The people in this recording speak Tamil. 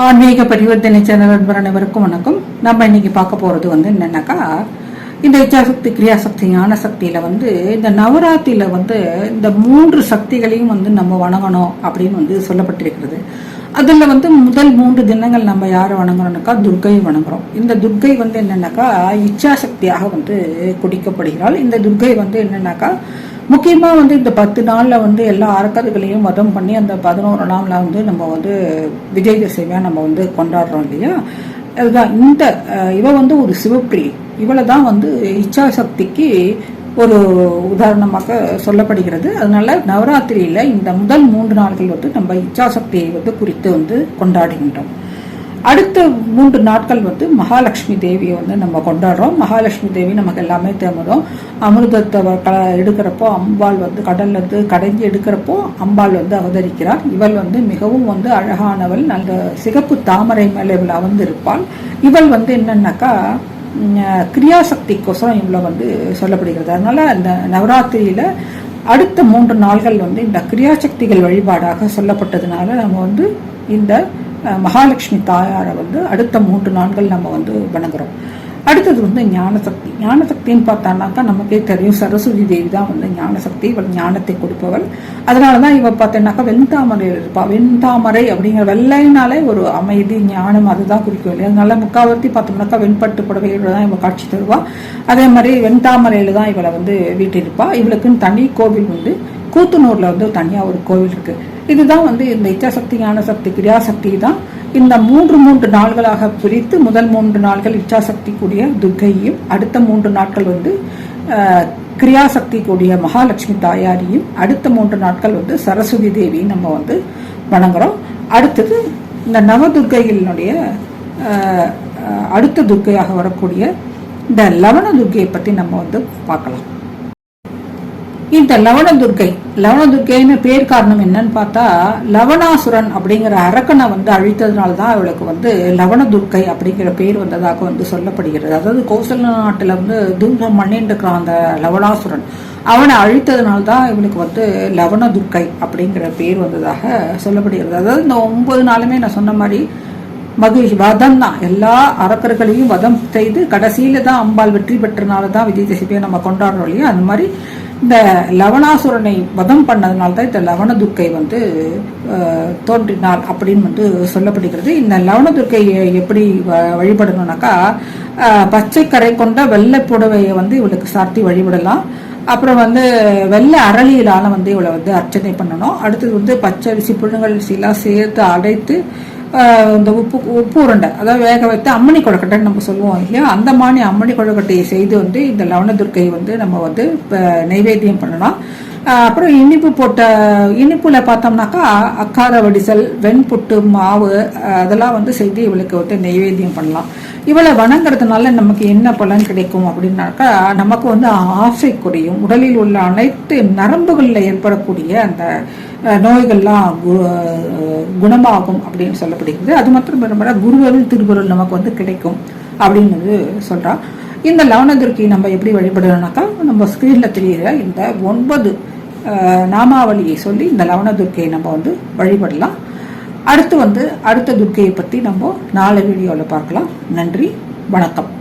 ஆன்மீக பரிவர்த்தனை சேனல் நண்பர் அனைவருக்கும் வணக்கம். நம்ம இன்னைக்கு பார்க்க போறது வந்து என்னன்னாக்கா இந்த இச்சாசக்தி கிரியாசக்தி ஞான சக்தியில வந்து இந்த நவராத்திரியில வந்து இந்த மூன்று சக்திகளையும் வந்து நம்ம வணங்கணும் அப்படின்னு வந்து சொல்லப்பட்டிருக்கிறது. அதில் வந்து முதல் மூன்று தினங்கள் நம்ம யாரை வணங்குறோம்னாக்கா துர்கை வணங்குறோம். இந்த துர்கை வந்து என்னன்னாக்கா இச்சாசக்தியாக வந்து குடிக்கப்படுகிறாள். இந்த துர்கை வந்து என்னன்னாக்கா முக்கியமாக வந்து இந்த பத்து நாளில் வந்து எல்லா அறக்கதைகளையும் வதம் பண்ணி அந்த பதினோரு நாளில் வந்து நம்ம வந்து விஜயதசமியா நம்ம வந்து கொண்டாடுறோம் இல்லையா? அதுதான். இந்த இவ வந்து ஒரு சிவப்பிரி. இவளை தான் வந்து இச்சாசக்திக்கு ஒரு உதாரணமாக சொல்லப்படுகிறது. அதனால நவராத்திரியில் இந்த முதல் மூன்று நாட்கள் வந்து நம்ம இச்சாசக்தியை வந்து குறித்து வந்து கொண்டாடுகின்றோம். அடுத்த மூன்று நாட்கள் வந்து மகாலட்சுமி தேவியை வந்து நம்ம கொண்டாடுறோம். மகாலட்சுமி தேவி நமக்கு எல்லாமே தேமதும் அமிர்தத்தை க எடுக்கிறப்போ அம்பாள் வந்து கடல்ல இருந்து கடைஞ்சி எடுக்கிறப்போ அம்பாள் வந்து அவதரிக்கிறார். இவள் வந்து மிகவும் வந்து அழகானவள் நல்ல சிகப்பு தாமரை மேலே இவள் இருப்பாள் இவள் வந்து என்னன்னாக்கா கிரியாசக்திக்கோசரம் இவ்வளோ வந்து சொல்லப்படுகிறது. அதனால இந்த நவராத்திரியில அடுத்த மூன்று நாள்கள் வந்து இந்த கிரியாசக்திகள் வழிபாடாக சொல்லப்பட்டதுனால நம்ம வந்து இந்த மகாலட்சுமி தாயாரை வந்து அடுத்த மூன்று நாட்கள் நம்ம வந்து வணங்குறோம். அடுத்தது வந்து ஞானசக்தி. ஞானசக்தின்னு பார்த்தானாக்கா நமக்கே தெரியும் சரஸ்வதி தேவி தான் வந்து ஞானசக்தி இவள் ஞானத்தை கொடுப்பவள். அதனால தான் இவள் பார்த்தேன்னாக்கா வெண்தாமரை இருப்பா. வெண்தாமரை அப்படிங்கிற வெள்ளைனாலே ஒரு அமைதி ஞானம் அதுதான் குறிக்கும் இல்லையா? அதனால முக்காவர்த்தி பார்த்தோம்னாக்கா வெண்பட்டு புடவையோட தான் இவள் காட்சி தருவா. அதே மாதிரி வெண்தாமரையில தான் இவளை வந்து வீட்டிருப்பா இவளுக்குன்னு தனி கோவில் வந்து கூத்தனூரில் வந்து தனியாக ஒரு கோவில் இருக்கு. இதுதான் வந்து இந்த இச்சாசக்தி ஞானசக்தி கிரியாசக்தி தான். இந்த மூன்று மூன்று நாள்களாக பிரித்து முதல் மூன்று நாள்கள் இச்சாசக்தி கூடிய துர்கையும் அடுத்த மூன்று நாட்கள் வந்து கிரியாசக்தி கூடிய மகாலட்சுமி தாயாரியும் அடுத்த மூன்று நாட்கள் வந்து சரஸ்வதி தேவியும் நம்ம வந்து வணங்குறோம். அடுத்தது இந்த நவதுர்கைகளினுடைய அடுத்த துர்க்கையாக வரக்கூடிய இந்த லவண துர்கையை பற்றி நம்ம வந்து பார்க்கலாம். இந்த லவண துர்க்கை பேர் காரணம் என்னன்னு பார்த்தா லவணாசுரன் அப்படிங்கிற அரக்கனை வந்து அழித்ததுனால தான் அவளுக்கு வந்து லவணதுர்கை அப்படிங்கிற பேர் வந்ததாக வந்து சொல்லப்படுகிறது. அதாவது கோசல நாட்டில் வந்து தூரம் பண்ணிட்டு இருக்கிறான் அந்த லவணாசுரன். அவனை அழித்ததுனால தான் இவளுக்கு வந்து லவணதுர்கை அப்படிங்கிற பேர் வந்ததாக சொல்லப்படுகிறது. அதாவது இந்த ஒன்பது நாளுமே நான் சொன்ன மாதிரி மகிழ்ச்சி வதம் தான். எல்லா அரக்கர்களையும் வதம் செய்து கடைசியில தான் அம்பாள் வெற்றி பெற்றனால தான் விஜயதசமியை நம்ம கொண்டாடுறோம் இல்லையா? அந்த மாதிரி இந்த லவணாசுரனை வதம் பண்ணதுனால தான் இந்த லவண துர்க்கை வந்து தோன்றினாள் அப்படின்னு வந்து சொல்லப்படுகிறது. இந்த லவண துர்க்கையை எப்படி வ- வழிபடணும்னாக்கா பச்சை கரை கொண்ட வெள்ளை புடவையை வந்து இவளுக்கு சாத்தி வழிபடலாம். அப்புறம் வந்து வெள்ளை அரளியிலான வந்து இவளை வந்து அர்ச்சனை பண்ணணும். அடுத்தது வந்து பச்சை அரிசி புழுங்கரிசிலாம் சேர்த்து அடைத்து இந்த உப்பு உப்பு உருண்டை அதாவது வேக வைத்து அம்மணி கொழுக்கட்டைன்னு நம்ம சொல்லுவோம் இல்லையா? அந்த மாதிரி அம்மணி கொழுக்கட்டையை செய்து வந்து இந்த லவணதுர்க்கை வந்து நம்ம வந்து இப்போ நைவேத்தியம் பண்ணலாம். அப்புறம் இனிப்பு போட்ட இனிப்புல பார்த்தோம்னாக்கா அக்கார வடிசல் வெண்புட்டு மாவு அதெல்லாம் வந்து செய்து இவளுக்கு வந்து நைவேத்தியம் பண்ணலாம். இவளை வணங்குறதுனால நமக்கு என்ன பலன் கிடைக்கும் அப்படின்னாக்கா நமக்கு வந்து ஆசை குறையும் உடலில் உள்ள அனைத்து நரம்புகளில் ஏற்படக்கூடிய அந்த நோய்கள்லாம் கு- குணமாகும் அப்படின்னு சொல்லப்படுகிறது. அது மாத்திரம் ரொம்ப குருவருள் திருவருள் நமக்கு வந்து கிடைக்கும் அப்படின்னு வந்து சொல்றா இந்த லவணதுர்க்கி நம்ம எப்படி வழிபடணும்னாக்கா நம்ம ஸ்கிரீன்ல தெரியுற இந்த ஒன்பது நாமாவளியை சொல்லி இந்த லவணதுர்க்கையை நம்ம வந்து வழிபடலாம். அடுத்து வந்து அடுத்த துர்க்கையை பற்றி நம்ம நாளை வீடியோவில் பார்க்கலாம். நன்றி வணக்கம்.